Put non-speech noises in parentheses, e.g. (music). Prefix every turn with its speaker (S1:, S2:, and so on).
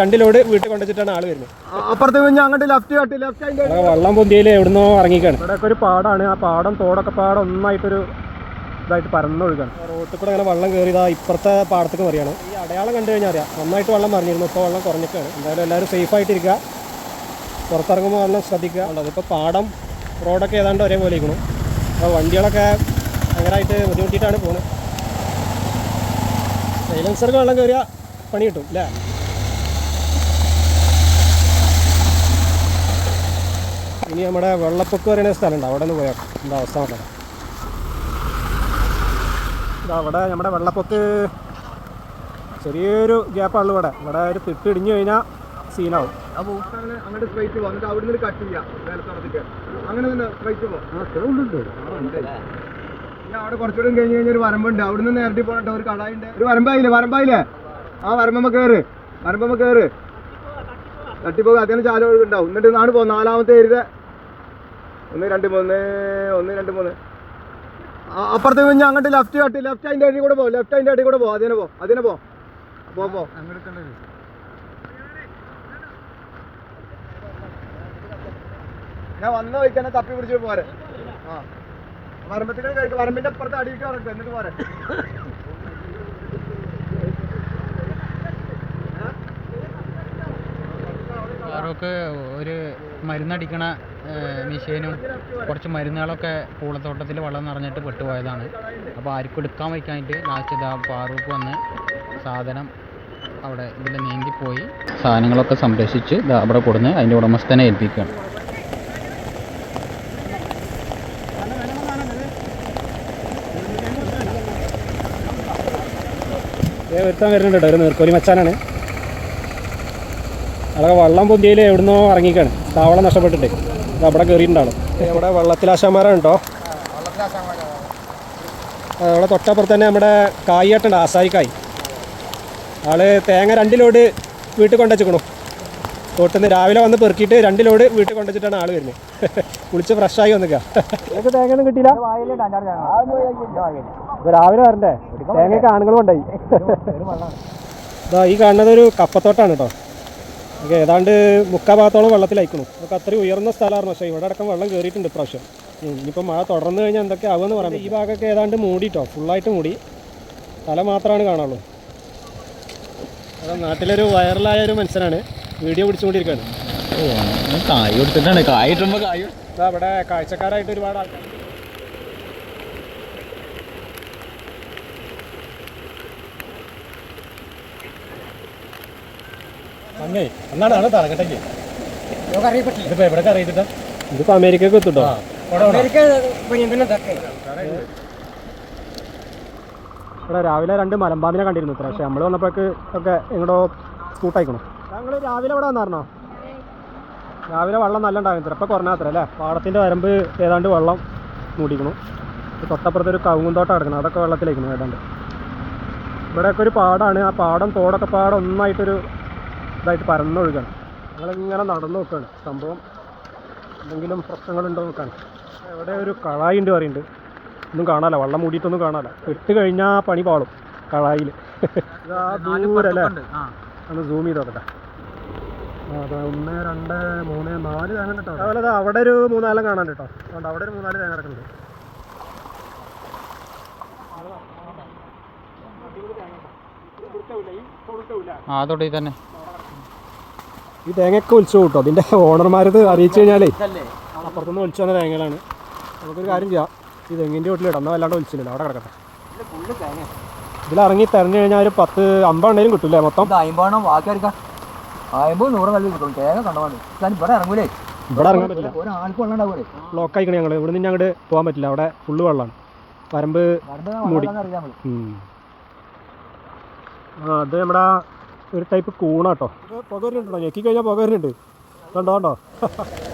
S1: രണ്ട് ലോഡ് വീട്ടിൽ കൊണ്ടുവച്ചിട്ടാണ് ആൾ വരുന്നത്.
S2: അപ്പുറത്ത് കഴിഞ്ഞാൽ അങ്ങോട്ട് ലെഫ്റ്റ് കട്ടി ലെഫ്റ്റ് അതിന്റെ
S1: വള്ളം പൊന്തിയിൽ എവിടുന്നോ ഇറങ്ങിക്കാണ്. ഇവിടെ ഒരു പാടാണ്. ആ പാടം തോടൊക്കെ പാടം ഒന്നായിട്ടൊരു ഇതായിട്ട് പരന്നൊഴുകാണ് റോട്ടിൽ കൂടെ അങ്ങനെ വെള്ളം കയറിയതാ ഇപ്പുറത്തെ പാടത്തേക്ക് മറിയാണ് ഈ അടയാളം കണ്ടു കഴിഞ്ഞാൽ അറിയാം. നന്നായിട്ട് വെള്ളം മറിഞ്ഞിരുന്നു. ഇപ്പോൾ വെള്ളം കുറഞ്ഞിട്ടാണ്. എന്തായാലും എല്ലാവരും സേഫ് ആയിട്ടിരിക്കുക. പുറത്തിറങ്ങുമ്പോൾ വെള്ളം ശ്രദ്ധിക്കുക. അതിപ്പോൾ പാടം റോഡൊക്കെ ഏതാണ്ട് ഒരേപോലെ ഇരിക്കണം അപ്പോൾ വണ്ടികളൊക്കെ ഭയങ്കരമായിട്ട് ബുദ്ധിമുട്ടിയിട്ടാണ് പോകുന്നത് സൈലൻസർക്ക് വെള്ളം കയറിയാൽ പണി കിട്ടും അല്ലേ? ഇനി നമ്മുടെ വെള്ളപ്പൊക്കം പറയുന്ന സ്ഥലമുണ്ട്. അവിടെ നിന്ന് പോയാൽ എന്താ അവസ്ഥ നോക്കാം ഇതാ അവിടെ നമ്മുടെ വെള്ളപ്പൊക്ക് ചെറിയൊരു ഗ്യാപ്പാണല്ലോ ഇവിടെ. ഇവിടെ ഒരു തിട്ട് ഇടിഞ്ഞു കഴിഞ്ഞാൽ സീനാവും.
S2: അങ്ങോട്ട് സ്ട്രൈറ്റ് പോകും. എന്നിട്ട് അവിടെ നിന്ന് കട്ട് ചെയ്യാം. അങ്ങനെ തന്നെ സ്ട്രൈറ്റ് പോകും. അവിടെ കുറച്ചുകൂടെ കഴിഞ്ഞ് കഴിഞ്ഞാൽ ഒരു വരമ്പുണ്ട്. അവിടെ നിന്ന് നേരത്തെ പോകട്ടെ ഒരു കടായിണ്ട്. ഒരു വരമ്പായില്ലേ? വരമ്പായില്ലേ? ആ വരമ്പമ്മ കയറ് വരമ്പമ്മ കയറ് തട്ടിപ്പോകുക അതിന് ചാല ഒഴുകുണ്ടാവും. എന്നിട്ട് നാട് പോകും. നാലാമത്തെ ഏരിയ ഒന്ന് രണ്ട് മൂന്ന് ഒന്ന് രണ്ട് മൂന്ന്. അപ്പുറത്തേക്ക് അപ്പുറത്ത് കഴിഞ്ഞാൽ അങ്ങോട്ട് ലെഫ്റ്റ് കട്ട് ലെഫ്റ്റ് അതിന്റെ അടി കൂടെ പോകും ലെഫ്റ്റ് അതിന്റെ അടി കൂടെ പോ അതിനെ പോ അതിനെ പോ. പോ പോ. ഞാൻ വന്ന വഴിക്ക് തപ്പി പിടിച്ചിട്ട് പോരെ. ആ. വരമ്പത്തിന് കഴിക്കും വരമ്പിന്റെ അപ്പുറത്ത് അടിയിട്ട് കിടക്കും എന്നിട്ട് പോരെ.
S3: ഫാറൂഖ് ഒരു മരുന്നടിക്കണ മെഷീനും കുറച്ച് മരുന്നുകളൊക്കെ പൂളത്തോട്ടത്തിൽ വെള്ളം നിറഞ്ഞിട്ട് പെട്ടുപോയതാണ്. അപ്പോൾ ആർക്കും എടുക്കാൻ വയ്ക്കാനായിട്ട് ലാസ്റ്റ് ഇതാ പാറൂപ്പ് വന്ന് സാധനം അവിടെ ഇതിൽ നീന്തിപ്പോയി. സാധനങ്ങളൊക്കെ സംരക്ഷിച്ച് അവിടെ കൊടുന്ന് അതിന്റെ ഉടമസ്ഥനെ ഏൽപ്പിക്കുകയാണ്.
S1: വരുത്താൻ വരുന്നുണ്ട് ഒരു നീർക്കോലി മച്ചാനാണ്. അതൊക്കെ വള്ളം പൊന്തിയിൽ എവിടുന്നോ ഇറങ്ങിക്കാണ് താവളം നഷ്ടപ്പെട്ടിട്ട്. അവിടെ കയറിയിട്ടുണ്ടാണ് നമ്മുടെ വെള്ളത്തിലാശാന്മാരാണ് കേട്ടോ. അവിടെ തൊട്ടപ്പുറത്ത് തന്നെ നമ്മുടെ കായിട്ടുണ്ട് ആസായിക്കായി. ആൾ തേങ്ങ രണ്ട് ലോഡ് വീട്ടിൽ കൊണ്ടുവച്ചിക്കണു നിന്ന് രാവിലെ വന്ന് പെറുക്കിയിട്ട് രണ്ട് ലോഡ് വീട്ടിൽ കൊണ്ടുവച്ചിട്ടാണ് ആൾ വരുന്നത്. കുളിച്ച് ഫ്രഷായി വന്നിക്ക. നിങ്ങൾക്ക് തേങ്ങ ഒന്നും കിട്ടിയില്ല രാവിലെ വരണ്ടേ? തേങ്ങയൊക്കെ ആണുങ്ങളും ഉണ്ടായി ഇതാ ഈ കാണുന്നത് ഒരു കപ്പത്തോട്ടാണ് കേട്ടോ. ഏതാണ്ട് മുക്കാ ഭാഗത്തോളം വെള്ളത്തിലായിക്കണു നമുക്ക് അത്രയും ഉയർന്ന സ്ഥലമായിരുന്നു. പക്ഷേ ഇവിടെ അടക്കം വെള്ളം കയറിയിട്ടുണ്ട് ഇപ്രാവശ്യം. ഉം, ഇനിയിപ്പോൾ മഴ തുടർന്ന് കഴിഞ്ഞാൽ എന്തൊക്കെ ആവുമെന്ന് പറയാം ഈ ഭാഗമൊക്കെ ഏതാണ്ട് മൂടിയിട്ടോ ഫുള്ളായിട്ട് മൂടി. തല മാത്രമാണ് കാണുള്ളൂ അത് നാട്ടിലൊരു വൈറലായ ഒരു മനുഷ്യനാണ്. വീഡിയോ പിടിച്ചുകൊണ്ടിരിക്കുകയാണ്
S3: ഓ കായ് കൊടുത്തിട്ടാണ്. കായ് ഇട്ടുമ്പോൾ കായ്
S1: അവിടെ കാഴ്ചക്കാരായിട്ട് ഒരുപാട് ആൾക്കാർ
S4: അങ്ങേ എന്നാണ് ആണ് തറകട്ടെങ്കിൽ ഇതിപ്പോ എവിടെ അറിയിച്ചിട്ടാ
S1: ഇതിപ്പോ അമേരിക്കക്ക് എത്തുട്ടോ? ഇവിടെ രാവിലെ രണ്ട് മലമ്പാമ്പിനെ കണ്ടിരുന്നു ഇത്ര. പക്ഷെ നമ്മൾ വന്നപ്പോഴേക്ക് ഒക്കെ ഇങ്ങോട്ടോ സ്കൂട്ടായിക്കണം. ഞങ്ങൾ രാവിലെ ഇവിടെ വന്നായിരുന്നോ രാവിലെ വെള്ളം നല്ല ഉണ്ടാകും ഇത്ര ഇപ്പം കുറഞ്ഞാൽ അത്ര അല്ലേ? പാടത്തിന്റെ വരമ്പ് ഏതാണ്ട് വെള്ളം മൂടിക്കണം. തൊട്ടപ്പുറത്ത് ഒരു കവുങ്ങുന്തോട്ടം കിടക്കണം അതൊക്കെ വെള്ളത്തിലേക്കണം ഏതാണ്ട്. ഇവിടെയൊക്കെ ഒരു പാടാണ്. ആ പാടം തോടൊക്കെ പാടം ഒന്നായിട്ടൊരു ഇതായിട്ട് പരന്നൊഴുകാണ്. ഞങ്ങളിങ്ങനെ നടന്നു നോക്കുകയാണ് സംഭവം എന്തെങ്കിലും പ്രശ്നങ്ങളുണ്ടോ നോക്കാൻ എവിടെ ഒരു കളായി ഉണ്ട് പറയുന്നുണ്ട്. ഒന്നും കാണാല വള്ളം മൂടിയിട്ടൊന്നും കാണാല ഇട്ട് കഴിഞ്ഞാൽ പണി പാളും കളായിൽ (laughs) ദൂരല്ലേ? ഒന്ന് സൂം ചെയ്ത് നോക്കട്ടെ. അതാ ഒന്ന് രണ്ട് മൂന്ന് നാല് തേങ്ങ കേട്ടോ അതുപോലെ ദാ അവിടെ ഒരു മൂന്നാലും കാണാൻ കേട്ടോ. അതുകൊണ്ട് അവിടെ ഒരു മൂന്നാൽ തേങ്ങ കിടക്കുന്നുണ്ട്.
S3: ആ തൊട്ടി തന്നെ
S1: ഈ തേങ്ങയൊക്കെ ഒലിച്ചു കൂട്ടോ. അതിന്റെ ഓണർമാരത് അറിയിച്ചു കഴിഞ്ഞാലേ അപ്പുറത്തുനിന്ന് ഒലിച്ചു വന്ന തേങ്ങകളാണ്. നമുക്കൊരു കാര്യം ചെയ്യാം. ഈ തെങ്ങിന്റെ വീട്ടിലിടാം. എന്നാൽ വല്ലാണ്ട് ഒലിച്ചില്ലല്ലോ. അവിടെ കിടക്കട്ടെ. ഇതിലിറങ്ങി തെരഞ്ഞു കഴിഞ്ഞാൽ ഒരു പത്ത് അമ്പണ്ണേലും കിട്ടൂലേ മൊത്തം?
S5: അയിമ്പാണോ ബാക്കി എടുക്കാം അയിമ്പത് നൂറ് നല്ല കിട്ടും. തേങ്ങ കണ്ടവാണ് ഞാൻ ഇവിടെ ഇറങ്ങൂലേ?
S1: ഇവിടെ ഇറങ്ങാൻ പറ്റില്ല.
S5: ഒരാൾക്ക് വെള്ളം ഉണ്ടാവൂലേ?
S1: ബ്ലോക്ക് ആയിക്കണേ ഞങ്ങൾ ഇവിടെ നിന്ന് അങ്ങോട്ട് പോകാൻ പറ്റില്ല. അവിടെ ഫുള്ള് വെള്ളമാണ് വരമ്പ് മൂടി. അത് നമ്മുടെ ഒരു ടൈപ്പ് കൂണാട്ടോ. പുക വരുന്നുണ്ടോ ഞെക്കി കഴിഞ്ഞാൽ പുക വരുന്നുണ്ട് കണ്ടോ കണ്ടോ? (laughs)